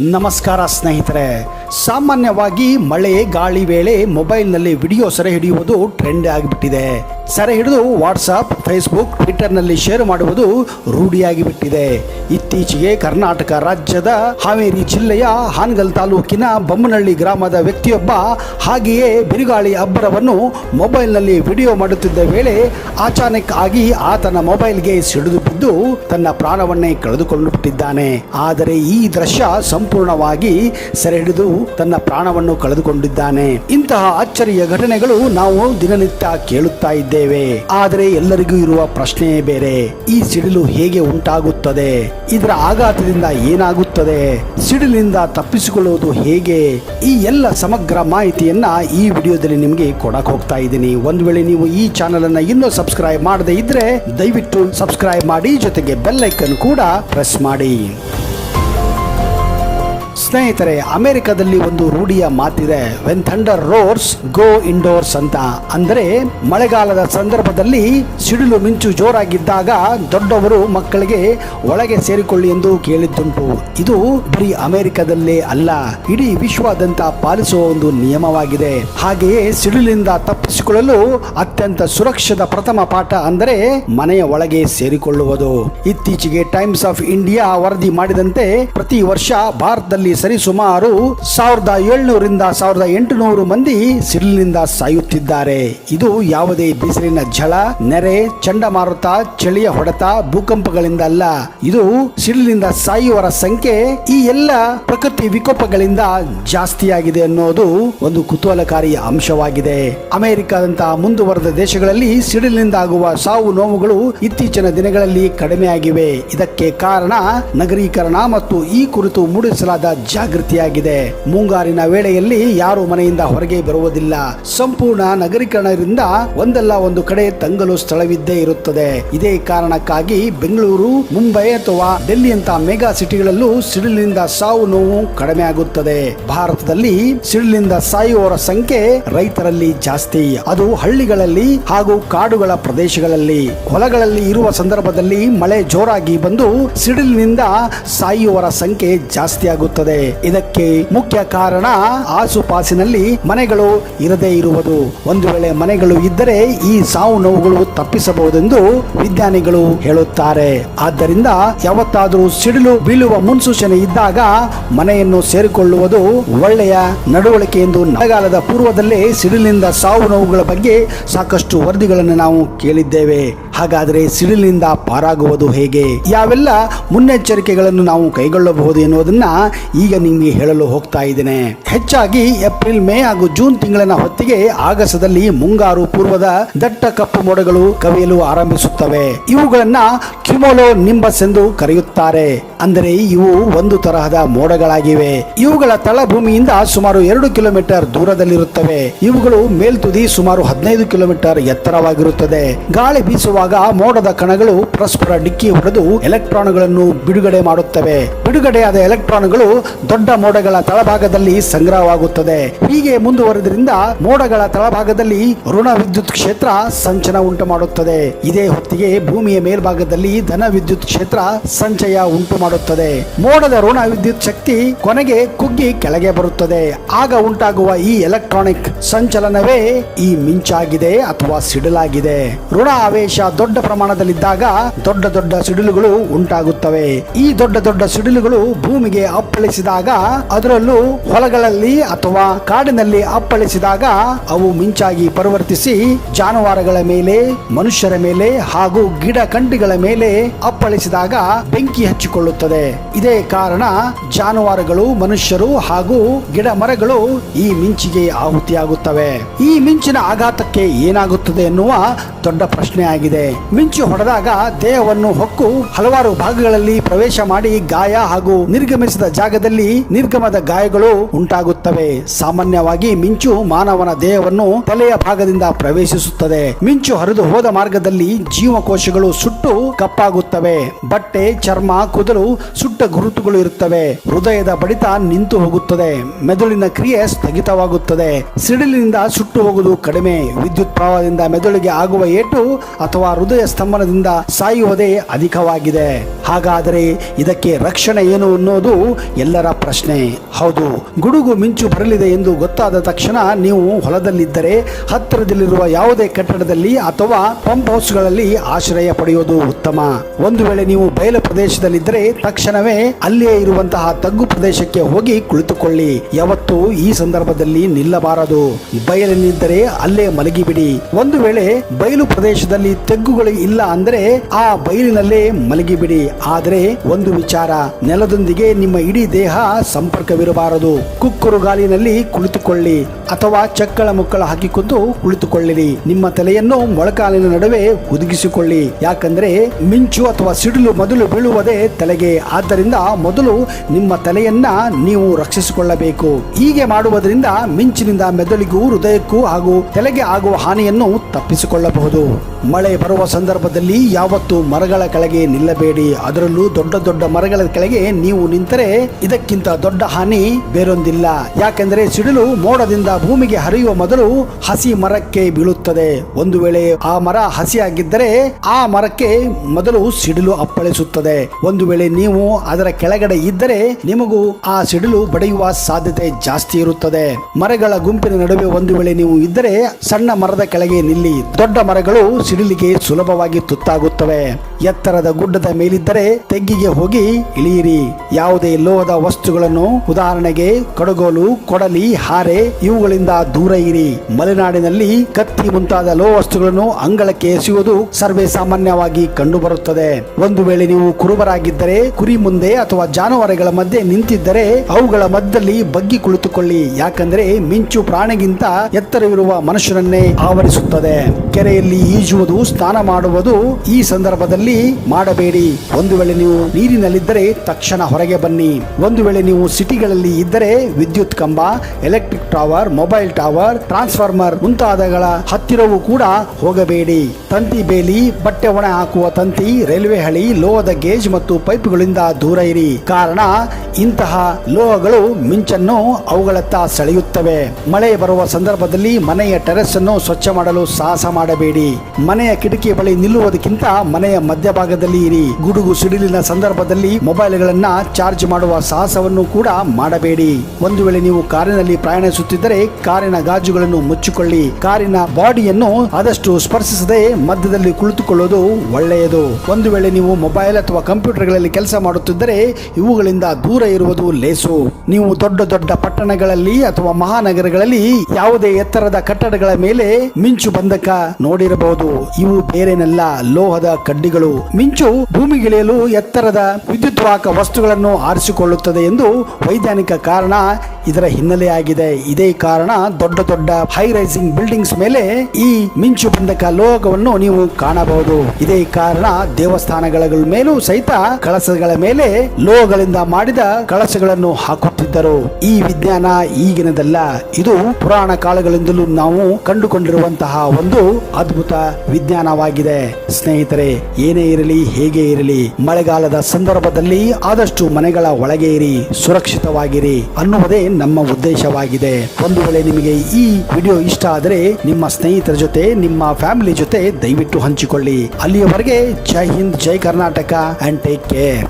ನಮಸ್ಕಾರ ಸ್ನೇಹಿತರೆ. ಸಾಮಾನ್ಯವಾಗಿ ಮಳೆ ಗಾಳಿ ವೇಳೆ ಮೊಬೈಲ್ನಲ್ಲಿ ವಿಡಿಯೋ ಸೆರೆ ಹಿಡಿಯುವುದು ಟ್ರೆಂಡ್ ಆಗಿಬಿಟ್ಟಿದೆ. ಸೆರೆ ಹಿಡಿದು ವಾಟ್ಸಾಪ್, ಫೇಸ್ಬುಕ್ ಟ್ವಿಟರ್ನಲ್ಲಿ ಶೇರ್ ಮಾಡುವುದು ರೂಢಿಯಾಗಿಬಿಟ್ಟಿದೆ. ಇತ್ತೀಚೆಗೆ ಕರ್ನಾಟಕ ರಾಜ್ಯದ ಹಾವೇರಿ ಜಿಲ್ಲೆಯ ಹಾನಗಲ್ ತಾಲೂಕಿನ ಬೊಮ್ಮನಹಳ್ಳಿ ಗ್ರಾಮದ ವ್ಯಕ್ತಿಯೊಬ್ಬ ಹಾಗೆಯೇ ಬಿರುಗಾಳಿ ಅಬ್ಬರವನ್ನು ಮೊಬೈಲ್ನಲ್ಲಿ ವಿಡಿಯೋ ಮಾಡುತ್ತಿದ್ದ ವೇಳೆ ಅಚಾನಕ್ ಆಗಿ ಆತನ ಮೊಬೈಲ್ಗೆ ಸಿಡಿದು ಬಿದ್ದು ತನ್ನ ಪ್ರಾಣವನ್ನೇ ಕಳೆದುಕೊಂಡು ಬಿಟ್ಟಿದ್ದಾನೆ ಆದರೆ ಈ ದೃಶ್ಯ ಸಂಪೂರ್ಣವಾಗಿ ಸೆರೆ ಹಿಡಿದು ತನ್ನ ಪ್ರಾಣವನ್ನು ಕಳೆದುಕೊಂಡಿದ್ದಾನೆ. ಇಂತಹ ಅಚ್ಚರಿಯ ಘಟನೆಗಳು ನಾವು ದಿನನಿತ್ಯ ಕೇಳುತ್ತಾ ಇದ್ದೇವೆ. ಆದರೆ ಎಲ್ಲರಿಗೂ ಇರುವ ಪ್ರಶ್ನೆಯೇ ಬೇರೆ. ಈ ಸಿಡಿಲು ಹೇಗೆ ಉಂಟಾಗುತ್ತದೆ? ಇದರ ಆಘಾತದಿಂದ ಏನಾಗುತ್ತದೆ? ಸಿಡಿಲಿನಿಂದ ತಪ್ಪಿಸಿಕೊಳ್ಳುವುದು ಹೇಗೆ? ಈ ಎಲ್ಲ ಸಮಗ್ರ ಮಾಹಿತಿಯನ್ನ ಈ ವಿಡಿಯೋದಲ್ಲಿ ನಿಮಗೆ ಕೊಡಕ್ ಹೋಗ್ತಾ ಇದ್ದೀನಿ. ಒಂದು ವೇಳೆ ನೀವು ಈ ಚಾನೆಲ್ ಅನ್ನ ಇನ್ನೂ ಸಬ್ಸ್ಕ್ರೈಬ್ ಮಾಡದೇ ಇದ್ರೆ ದಯವಿಟ್ಟು ಸಬ್ಸ್ಕ್ರೈಬ್ ಮಾಡಿ, ಜೊತೆಗೆ ಬೆಲ್ ಐಕನ್ ಕೂಡ ಪ್ರೆಸ್ ಮಾಡಿ. ಸ್ನೇಹಿತರೆ, ಅಮೆರಿಕದಲ್ಲಿ ಒಂದು ರೂಢಿಯ ಮಾತಿದೆ when thunder roars go indoors ಅಂತ. ಅಂದರೆ, ಮಳೆಗಾಲದ ಸಂದರ್ಭದಲ್ಲಿ ಸಿಡಿಲು ಮಿಂಚು ಜೋರಾಗಿದ್ದಾಗ ದೊಡ್ಡವರು ಮಕ್ಕಳಿಗೆ, ಒಳಗೆ ಸೇರಿಕೊಳ್ಳಿ ಎಂದು ಕೇಳಿದ್ದುಂಟು. ಇದು ಬರೀ ಅಮೆರಿಕದಲ್ಲೇ ಅಲ್ಲ, ಇಡೀ ವಿಶ್ವಾದ್ಯಂತ ಪಾಲಿಸುವ ಒಂದು ನಿಯಮವಾಗಿದೆ. ಹಾಗೆಯೇ ಸಿಡಿಲಿನಿಂದ ತಪ್ಪಿಸಿಕೊಳ್ಳಲು ಅತ್ಯಂತ ಸುರಕ್ಷಿತ ಪ್ರಥಮ ಪಾಠ ಅಂದರೆ, ಮನೆಯ ಒಳಗೆ ಸೇರಿಕೊಳ್ಳುವುದು. ಇತ್ತೀಚೆಗೆ ಟೈಮ್ಸ್ ಆಫ್ ಇಂಡಿಯಾ ವರದಿ ಮಾಡಿದಂತೆ, ಪ್ರತಿ ವರ್ಷ ಭಾರತದಲ್ಲಿ ಸರಿಸುಮಾರು ಸಾವಿರದ ಏಳ್ನೂರಿಂದ ಸಾವಿರದ ಎಂಟುನೂರು ಮಂದಿ ಸಿಡಿಲಿನಿಂದ ಸಾಯುತ್ತಿದ್ದಾರೆ. ಇದು ಯಾವುದೇ ಬಿಸಿಲಿನ ಝಳ, ನೆರೆ, ಚಂಡಮಾರುತ, ಚಳಿಯ ಹೊಡೆತ, ಭೂಕಂಪಗಳಿಂದ ಅಲ್ಲ. ಇದು ಸಿಡಿಲಿನಿಂದ ಸಾಯುವರ ಸಂಖ್ಯೆ ಈ ಎಲ್ಲ ಪ್ರಕೃತಿ ವಿಕೋಪಗಳಿಂದ ಜಾಸ್ತಿಯಾಗಿದೆ ಅನ್ನೋದು ಒಂದು ಕುತೂಹಲಕಾರಿ ಅಂಶವಾಗಿದೆ. ಅಮೆರಿಕದಂತಹ ಮುಂದುವರೆದ ದೇಶಗಳಲ್ಲಿ ಸಿಡಿಲಿನಿಂದ ಆಗುವ ಸಾವು ನೋವುಗಳು ಇತ್ತೀಚಿನ ದಿನಗಳಲ್ಲಿ ಕಡಿಮೆಯಾಗಿವೆ. ಇದಕ್ಕೆ ಕಾರಣ ನಗರೀಕರಣ ಮತ್ತು ಈ ಕುರಿತು ಮೂಡಿಸಲಾದ ಜಾಗೃತಿಯಾಗಿದೆ. ಮುಂಗಾರಿನ ವೇಳೆಯಲ್ಲಿ ಯಾರು ಮನೆಯಿಂದ ಹೊರಗೆ ಬರುವುದಿಲ್ಲ. ಸಂಪೂರ್ಣ ನಗರೀಕರಣದಿಂದ ಒಂದಲ್ಲ ಒಂದು ಕಡೆ ತಂಗಲು ಸ್ಥಳವಿದ್ದೇ ಇರುತ್ತದೆ. ಇದೇ ಕಾರಣಕ್ಕಾಗಿ ಬೆಂಗಳೂರು, ಮುಂಬೈ ಅಥವಾ ಡೆಲ್ಲಿಯಂತಹ ಮೆಗಾ ಸಿಟಿಗಳಲ್ಲೂ ಸಿಡಿಲಿನಿಂದ ಸಾವು ನೋವು ಕಡಿಮೆ ಆಗುತ್ತದೆ. ಭಾರತದಲ್ಲಿ ಸಿಡಿಲಿನಿಂದ ಸಾಯುವವರ ಸಂಖ್ಯೆ ರೈತರಲ್ಲಿ ಜಾಸ್ತಿ. ಅದು ಹಳ್ಳಿಗಳಲ್ಲಿ ಹಾಗೂ ಕಾಡುಗಳ ಪ್ರದೇಶಗಳಲ್ಲಿ. ಹೊಲಗಳಲ್ಲಿ ಇರುವ ಸಂದರ್ಭದಲ್ಲಿ ಮಳೆ ಜೋರಾಗಿ ಬಂದು ಸಿಡಿಲಿನಿಂದ ಸಾಯುವವರ ಸಂಖ್ಯೆ ಜಾಸ್ತಿ ಆಗುತ್ತದೆ. ಇದಕ್ಕೆ ಮುಖ್ಯ ಕಾರಣ ಆಸುಪಾಸಿನಲ್ಲಿ ಮನೆಗಳು ಇರದೇ ಇರುವುದು. ಒಂದು ವೇಳೆ ಮನೆಗಳು ಇದ್ದರೆ ಈ ಸಾವು ನೋವುಗಳು ತಪ್ಪಿಸಬಹುದೆಂದು ವಿಜ್ಞಾನಿಗಳು ಹೇಳುತ್ತಾರೆ. ಆದ್ದರಿಂದ ಯಾವತ್ತಾದರೂ ಸಿಡಿಲು ಬೀಳುವ ಮುನ್ಸೂಚನೆ ಇದ್ದಾಗ ಮನೆಯನ್ನು ಸೇರಿಕೊಳ್ಳುವುದು ಒಳ್ಳೆಯ ನಡವಳಿಕೆ ಎಂದು ಮಳೆಗಾಲದ ಪೂರ್ವದಲ್ಲೇ ಸಿಡಿಲಿನಿಂದ ಸಾವು ನೋವುಗಳ ಬಗ್ಗೆ ಸಾಕಷ್ಟು ವರದಿಗಳನ್ನು ನಾವು ಕೇಳಿದ್ದೇವೆ. ಹಾಗಾದರೆ ಸಿಡಿಲಿನಿಂದ ಪಾರಾಗುವುದು ಹೇಗೆ? ಯಾವೆಲ್ಲ ಮುನ್ನೆಚ್ಚರಿಕೆಗಳನ್ನು ನಾವು ಕೈಗೊಳ್ಳಬಹುದು ಎನ್ನುವುದನ್ನ ಈಗ ನಿಮಗೆ ಹೇಳಲು ಹೋಗ್ತಾ ಇದ್ದೇನೆ. ಹೆಚ್ಚಾಗಿ ಏಪ್ರಿಲ್, ಮೇ ಹಾಗೂ ಜೂನ್ ತಿಂಗಳಿನ ಹೊತ್ತಿಗೆ ಆಗಸದಲ್ಲಿ ಮುಂಗಾರು ಪೂರ್ವದ ದಟ್ಟ ಕಪ್ಪು ಮೋಡಗಳು ಕವಿಯಲು ಆರಂಭಿಸುತ್ತವೆ. ಇವುಗಳನ್ನ ಕ್ಯುಮೋಲೋ ನಿಂಬಸ್ ಎಂದು ಕರೆಯುತ್ತಾರೆ. ಅಂದರೆ ಇವು ಒಂದು ತರಹದ ಮೋಡಗಳಾಗಿವೆ. ಇವುಗಳ ತಳಭೂಮಿಯಿಂದ ಸುಮಾರು ಎರಡು ಕಿಲೋಮೀಟರ್ ದೂರದಲ್ಲಿರುತ್ತವೆ. ಇವುಗಳು ಮೇಲ್ತುದಿ ಸುಮಾರು ಹದಿನೈದು ಕಿಲೋಮೀಟರ್ ಎತ್ತರವಾಗಿರುತ್ತದೆ. ಗಾಳಿ ಬೀಸುವಾಗ ಮೋಡದ ಕಣಗಳು ಪರಸ್ಪರ ಡಿಕ್ಕಿ ಹೊಡೆದು ಎಲೆಕ್ಟ್ರಾನ್ಗಳನ್ನು ಬಿಡುಗಡೆ ಮಾಡುತ್ತವೆ. ಬಿಡುಗಡೆಯಾದ ಎಲೆಕ್ಟ್ರಾನ್ಗಳು ದೊಡ್ಡ ಮೋಡಗಳ ತಳಭಾಗದಲ್ಲಿ ಸಂಗ್ರಹವಾಗುತ್ತದೆ. ಹೀಗೆ ಮುಂದುವರೆದ್ರಿಂದ ಮೋಡಗಳ ತಳಭಾಗದಲ್ಲಿ ಋಣ ವಿದ್ಯುತ್ ಕ್ಷೇತ್ರ ಸಂಚನ ಉಂಟು ಮಾಡುತ್ತದೆ ಇದೇ ಹೊತ್ತಿಗೆ ಭೂಮಿಯ ಮೇಲ್ಭಾಗದಲ್ಲಿ ಧನ ವಿದ್ಯುತ್ ಕ್ಷೇತ್ರ ಸಂಚಯ ಉಂಟು ಮಾಡುತ್ತದೆ ಮೋಡದ ಋಣ ವಿದ್ಯುತ್ ಶಕ್ತಿ ಕೊನೆಗೆ ಕುಗ್ಗಿ ಕೆಳಗೆ ಬರುತ್ತದೆ. ಆಗ ಉಂಟಾಗುವ ಈ ಎಲೆಕ್ಟ್ರಾನಿಕ್ ಸಂಚಲನವೇ ಈ ಮಿಂಚಾಗಿದೆ ಅಥವಾ ಸಿಡಿಲಾಗಿದೆ. ಋಣ ಆವೇಶ ದೊಡ್ಡ ಪ್ರಮಾಣದಲ್ಲಿದ್ದಾಗ ದೊಡ್ಡ ದೊಡ್ಡ ಸಿಡಿಲುಗಳು ಉಂಟಾಗುತ್ತವೆ. ಈ ದೊಡ್ಡ ದೊಡ್ಡ ಸಿಡಿಲುಗಳು ಭೂಮಿಗೆ ಅಪ್ಪಳಿಸಿದಾಗ, ಅದರಲ್ಲೂ ಹೊಲಗಳಲ್ಲಿ ಅಥವಾ ಕಾಡಿನಲ್ಲಿ ಅಪ್ಪಳಿಸಿದಾಗ ಅವು ಮಿಂಚಾಗಿ ಪರಿವರ್ತಿಸಿ ಜಾನುವಾರುಗಳ ಮೇಲೆ, ಮನುಷ್ಯರ ಮೇಲೆ ಹಾಗೂ ಗಿಡ ಕಂಡಿಗಳ ಮೇಲೆ ಅಪ್ಪಳಿಸಿದಾಗ ಬೆಂಕಿ ಹಚ್ಚಿಕೊಳ್ಳುತ್ತದೆ. ಇದೇ ಕಾರಣ ಜಾನುವಾರುಗಳು, ಮನುಷ್ಯರು ಹಾಗೂ ಗಿಡ ಮರಗಳು ಈ ಮಿಂಚಿಗೆ ಆಹುತಿಯಾಗುತ್ತವೆ. ಈ ಮಿಂಚಿನ ಆಘಾತಕ್ಕೆ ಏನಾಗುತ್ತದೆ ಎನ್ನುವ ದೊಡ್ಡ ಪ್ರಶ್ನೆ ಆಗಿದೆ ಮಿಂಚು ಹೊಡೆದಾಗ ದೇಹವನ್ನು ಹೊಕ್ಕು ಹಲವಾರು ಭಾಗಗಳಲ್ಲಿ ಪ್ರವೇಶ ಮಾಡಿ ಗಾಯ ಹಾಗೂ ನಿರ್ಗಮಿಸಿದ ಜಾಗದಲ್ಲಿ ನಿರ್ಗಮದ ಗಾಯಗಳು ಉಂಟಾಗುತ್ತವೆ. ಸಾಮಾನ್ಯವಾಗಿ ಮಿಂಚು ಮಾನವನ ದೇಹವನ್ನು ತಲೆಯ ಭಾಗದಿಂದ ಪ್ರವೇಶಿಸುತ್ತದೆ. ಮಿಂಚು ಹರಿದು ಹೋದ ಮಾರ್ಗದಲ್ಲಿ ಜೀವಕೋಶಗಳು ಸುಟ್ಟು ಕಪ್ಪಾಗುತ್ತವೆ. ಬಟ್ಟೆ, ಚರ್ಮ ಕುದುರು ಸುಟ್ಟ ಗುರುತುಗಳು ಇರುತ್ತವೆ. ಹೃದಯದ ಬಡಿತ ನಿಂತು ಹೋಗುತ್ತದೆ. ಮೆದುಳಿನ ಕ್ರಿಯೆ ಸ್ಥಗಿತವಾಗುತ್ತದೆ. ಸಿಡಿಲಿನಿಂದ ಸುಟ್ಟು ಹೋಗುವುದು ಕಡಿಮೆ. ವಿದ್ಯುತ್ ಪ್ರವಾಹದಿಂದ ಮೆದುಳಿಗೆ ಆಗುವ ಏಟು ಅಥವಾ ಹೃದಯ ಸ್ತಂಭನದಿಂದ ಸಾಯುವುದೇ ಅಧಿಕವಾಗಿದೆ. ಹಾಗಾದರೆ ಇದಕ್ಕೆ ರಕ್ಷಣೆ ಏನು ಅನ್ನೋದು ಎಲ್ಲರ ಪ್ರಶ್ನೆ. ಹೌದು, ಗುಡುಗು ಮಿಂಚು ಬರಲಿದೆ ಎಂದು ಗೊತ್ತಾದ ತಕ್ಷಣ ನೀವು ಹೊಲದಲ್ಲಿದ್ದರೆ ಹತ್ತಿರದಲ್ಲಿರುವ ಯಾವುದೇ ಕಟ್ಟಡದಲ್ಲಿ ಅಥವಾ ಪಂಪ್ ಹೌಸ್ಗಳಲ್ಲಿ ಆಶ್ರಯ ಪಡೆಯುವುದು ಉತ್ತಮ. ಒಂದು ವೇಳೆ ನೀವು ಬಯಲು ಪ್ರದೇಶದಲ್ಲಿದ್ದರೆ ತಕ್ಷಣವೇ ಅಲ್ಲಿಯೇ ಇರುವಂತಹ ತಗ್ಗು ಪ್ರದೇಶಕ್ಕೆ ಹೋಗಿ ಕುಳಿತುಕೊಳ್ಳಿ. ಯಾವತ್ತೂ ಈ ಸಂದರ್ಭದಲ್ಲಿ ನಿಲ್ಲಬಾರದು. ಬಯಲಿನಿದ್ದರೆ ಅಲ್ಲೇ ಮಲಗಿಬಿಡಿ. ಒಂದು ವೇಳೆ ಬಯಲು ಪ್ರದೇಶದಲ್ಲಿ ತೆಗ್ಗುಗಳು ಇಲ್ಲ ಅಂದ್ರೆ ಆ ಬಯಲಿನಲ್ಲೇ ಮಲಗಿಬಿಡಿ. ಆದರೆ ಒಂದು ವಿಚಾರ, ನೆಲದೊಂದಿಗೆ ನಿಮ್ಮ ಇಡೀ ದೇಹ ಸಂಪರ್ಕವಿರಬಾರದು. ಕುಕ್ಕುರು ಗಾಲಿನಲ್ಲಿ ಕುಳಿತುಕೊಳ್ಳಿ ಅಥವಾ ಚಕ್ಕಳ ಮುಕ್ಕಳ ಹಾಕಿಕೊಂಡು ಕುಳಿತುಕೊಳ್ಳಿರಿ ನಿಮ್ಮ ತಲೆಯನ್ನು ಮೊಳಕಾಲಿನ ನಡುವೆ ಹುದುಗಿಸಿಕೊಳ್ಳಿ. ಯಾಕಂದ್ರೆ ಮಿಂಚು ಅಥವಾ ಸಿಡಿಲು ಮೊದಲು ಬೀಳುವುದೇ ತಲೆಗೆ. ಆದ್ದರಿಂದ ಮೊದಲು ನಿಮ್ಮ ತಲೆಯನ್ನ ನೀವು ರಕ್ಷಿಸಿಕೊಳ್ಳಬೇಕು. ಹೀಗೆ ಮಾಡುವುದರಿಂದ ಮಿಂಚಿನಿಂದ ಮೆದುಳಿಗೂ ಹೃದಯಕ್ಕೂ ಹಾಗೂ ತಲೆಗೆ ಆಗುವ ಹಾನಿಯನ್ನು ತಪ್ಪಿಸಿಕೊಳ್ಳಬಹುದು. ಮಳೆ ಬರುವ ಸಂದರ್ಭದಲ್ಲಿ ಯಾವತ್ತು ಮರಗಳ ಕೆಳಗೆ ನಿಲ್ಲಬೇಡಿ. ಅದರಲ್ಲೂ ದೊಡ್ಡ ದೊಡ್ಡ ಮರಗಳ ಕೆಳಗೆ ನೀವು ನಿಂತರೆ ಇದಕ್ಕಿಂತ ದೊಡ್ಡ ಹಾನಿ ಬೇರೊಂದಿಲ್ಲ. ಯಾಕೆಂದರೆ ಸಿಡಿಲು ಮೋಡದಿಂದ ಭೂಮಿಗೆ ಹರಿಯುವ ಮೊದಲು ಹಸಿ ಮರಕ್ಕೆ ಬೀಳುತ್ತದೆ. ಒಂದು ವೇಳೆ ಆ ಮರ ಹಸಿಯಾಗಿದ್ದರೆ ಆ ಮರಕ್ಕೆ ಮೊದಲು ಸಿಡಿಲು ಅಪ್ಪಳಿಸುತ್ತದೆ. ಒಂದು ವೇಳೆ ನೀವು ಅದರ ಕೆಳಗಡೆ ಇದ್ದರೆ ನಿಮಗೂ ಆ ಸಿಡಿಲು ಬಡಿಯುವ ಸಾಧ್ಯತೆ ಜಾಸ್ತಿ ಇರುತ್ತದೆ. ಮರಗಳ ಗುಂಪಿನ ನಡುವೆ ಒಂದು ವೇಳೆ ನೀವು ಇದ್ದರೆ ಸಣ್ಣ ಮರದ ಕೆಳಗೆ ನಿಲ್ಲಿ. ದೊಡ್ಡ ಮರಗಳು ಸಿಡಿಲಿಗೆ ಸುಲಭವಾಗಿ ತುತ್ತಾಗುತ್ತವೆ. ಎತ್ತರದ ಗುಡ್ಡದ ಮೇಲಿದ್ದರೆ ತೆಗ್ಗಿಗೆ ಹೋಗಿ ಇಳಿಯಿರಿ. ಯಾವುದೇ ಲೋಹದ ವಸ್ತುಗಳನ್ನು ಉದಾಹರಣೆಗೆ ಕಡಗೋಲು, ಕೊಡಲಿ, ಹಾರೆ ಇವುಗಳಿಂದ ದೂರ ಇರಿ. ಮಲೆನಾಡಿನಲ್ಲಿ ಕತ್ತಿ ಮುಂತಾದ ಲೋಹ ವಸ್ತುಗಳನ್ನು ಅಂಗಳಕ್ಕೆ ಎಸೆಯುವುದು ಸರ್ವೇ ಸಾಮಾನ್ಯವಾಗಿ ಕಂಡುಬರುತ್ತದೆ. ಒಂದು ವೇಳೆ ನೀವು ಕುರುಬರಾಗಿದ್ದರೆ, ಕುರಿ ಮುಂದೆ ಅಥವಾ ಜಾನುವಾರುಗಳ ಮಧ್ಯೆ ನಿಂತಿದ್ದರೆ ಅವುಗಳ ಮಧ್ಯದಲ್ಲಿ ಬಗ್ಗಿ ಕುಳಿತುಕೊಳ್ಳಿ. ಯಾಕಂದ್ರೆ ಮಿಂಚು ಪ್ರಾಣಿಗಿಂತ ಎತ್ತರವಿರುವ ಮನುಷ್ಯನನ್ನೇ ಆವರಿಸುತ್ತದೆ. ಕೆರೆಯಲ್ಲಿ ಈಜುವುದು ಸ್ನಾನ ಮಾಡುವುದು ಈ ಸಂದರ್ಭದಲ್ಲಿ ಮಾಡಬೇಡಿ. ಒಂದು ವೇಳೆ ನೀವು ನೀರಿನಲ್ಲಿದ್ದರೆ ತಕ್ಷಣ ಹೊರಗೆ ಬನ್ನಿ. ಒಂದು ವೇಳೆ ನೀವು ಸಿಟಿಗಳಲ್ಲಿ ಇದ್ದರೆ ವಿದ್ಯುತ್ ಕಂಬ, electric tower, mobile tower, transformer ಮುಂತಾದಗಳ ಹತ್ತಿರವೂ ಕೂಡ ಹೋಗಬೇಡಿ. ತಂತಿ ಬೇಲಿ, ಬಟ್ಟೆ ಒಣ ಹಾಕುವ ತಂತಿ, ರೈಲ್ವೆ ಹಳಿ, ಲೋಹದ ಗೇಜ್ ಮತ್ತು ಪೈಪ್ಗಳಿಂದ ದೂರ ಇರಿ. ಕಾರಣ, ಇಂತಹ ಲೋಹಗಳು ಮಿಂಚನ್ನು ಅವುಗಳತ್ತ ಸೆಳೆಯುತ್ತವೆ. ಮಳೆ ಬರುವ ಸಂದರ್ಭದಲ್ಲಿ ಮನೆಯ ಟೆರೆಸ್ ಅನ್ನು ಸ್ವಚ್ಛ ಮಾಡಲು ಸಾಹಸ ಮಾಡಬೇಡಿ. ಮನೆಯ ಕಿಟಕಿ ಬಳಿ ನಿಲ್ಲುವುದಕ್ಕಿಂತ ಮನೆಯ ಮಧ್ಯಭಾಗದಲ್ಲಿ ಇರಿ. ಗುಡುಗು ಸಿಡಿಲಿನ ಸಂದರ್ಭದಲ್ಲಿ ಮೊಬೈಲ್ಗಳನ್ನ ಚಾರ್ಜ್ ಮಾಡುವ ಸಾಹಸವನ್ನು ಕೂಡ ಮಾಡಬೇಡಿ. ಒಂದು ವೇಳೆ ನೀವು ಕಾರಿನಲ್ಲಿ ಪ್ರಯಾಣಿಸುತ್ತಿದ್ದರೆ ಕಾರಿನ ಗಾಜುಗಳನ್ನು ಮುಚ್ಚಿಕೊಳ್ಳಿ. ಕಾರಿನ ಬಾಡಿಯನ್ನು ಆದಷ್ಟು ಸ್ಪರ್ಶಿಸದೆ ಮಧ್ಯದಲ್ಲಿ ಕುಳಿತುಕೊಳ್ಳುವುದು ಒಳ್ಳೆಯದು. ಒಂದು ವೇಳೆ ನೀವು ಮೊಬೈಲ್ ಅಥವಾ ಕಂಪ್ಯೂಟರ್ಗಳಲ್ಲಿ ಕೆಲಸ ಮಾಡುತ್ತಿದ್ದರೆ ಇವುಗಳಿಂದ ದೂರ ಇರುವುದು ಲೇಸು. ನೀವು ದೊಡ್ಡ ದೊಡ್ಡ ಪಟ್ಟಣಗಳಲ್ಲಿ ಅಥವಾ ಮಹಾನಗರಗಳಲ್ಲಿ ಯಾವುದೇ ಎತ್ತರದ ಕಟ್ಟಡಗಳ ಮೇಲೆ ಮಿಂಚು ಬಂಧಕ ನೋಡಿರಬಹುದು. ಇವು ಬೇರೇನಲ್ಲ ಲೋಹದ ಕಡ್ಡಿಗಳು. ಮಿಂಚು ಭೂಮಿಗಿಳಿಯಲು ಎತ್ತರದ ವಿದ್ಯುತ್ ವಾಹಕ ವಸ್ತುಗಳನ್ನು ಆರಿಸಿಕೊಳ್ಳುತ್ತದೆ ಎಂದು ವೈಜ್ಞಾನಿಕ ಕಾರಣ ಇದರ ಹಿನ್ನೆಲೆಯಾಗಿದೆ ಇದೇ ಕಾರಣ ದೊಡ್ಡ ದೊಡ್ಡ ಹೈ ರೈಸಿಂಗ್ ಬಿಲ್ಡಿಂಗ್ಸ್ ಮೇಲೆ ಈ ಮಿಂಚು ಬಂಧಕ ಲೋಹವನ್ನು ನೀವು ಕಾಣಬಹುದು. ಇದೇ ಕಾರಣ ದೇವಸ್ಥಾನಗಳ ಮೇಲೂ ಸಹಿತ ಕಳಸಗಳ ಮೇಲೆ ಲೋಹಗಳಿಂದ ಮಾಡಿದ ಕಳಸಗಳನ್ನು ಹಾಕುತ್ತಿದ್ದರು. ಈ ವಿಜ್ಞಾನ ಈಗಿನದಲ್ಲ. ಇದು ಪುರಾಣ ಕಾಲಗಳಿಂದಲೂ ನಾವು ಕಂಡುಕೊಂಡಿರುವಂತಹ ಒಂದು ಅದ್ಭುತ ವಿಜ್ಞಾನವಾಗಿದೆ. ಸ್ನೇಹಿತರೆ, ಏನೇ ಇರಲಿ, ಹೇಗೆ ಇರಲಿ, ಮಳೆಗಾಲದ ಸಂದರ್ಭದಲ್ಲಿ ಆದಷ್ಟು ಮನೆಗಳ ಒಳಗೆ ಇರಿ, ಸುರಕ್ಷಿತವಾಗಿರಿ ಅನ್ನುವುದೇ ನಮ್ಮ ಉದ್ದೇಶವಾಗಿದೆ. ಒಂದು ವೇಳೆ ನಿಮಗೆ ಈ ವಿಡಿಯೋ ಇಷ್ಟ ಆದರೆ ನಿಮ್ಮ ಸ್ನೇಹಿತರ ಜೊತೆ, ನಿಮ್ಮ ಫ್ಯಾಮಿಲಿ ಜೊತೆ ದಯವಿಟ್ಟು ಹಂಚಿಕೊಳ್ಳಿ. ಅಲ್ಲಿಯವರೆಗೆ ಜೈ ಹಿಂದ್, ಜೈ ಕರ್ನಾಟಕ ಅಂಡ್ ಟೇಕ್ ಕೇರ್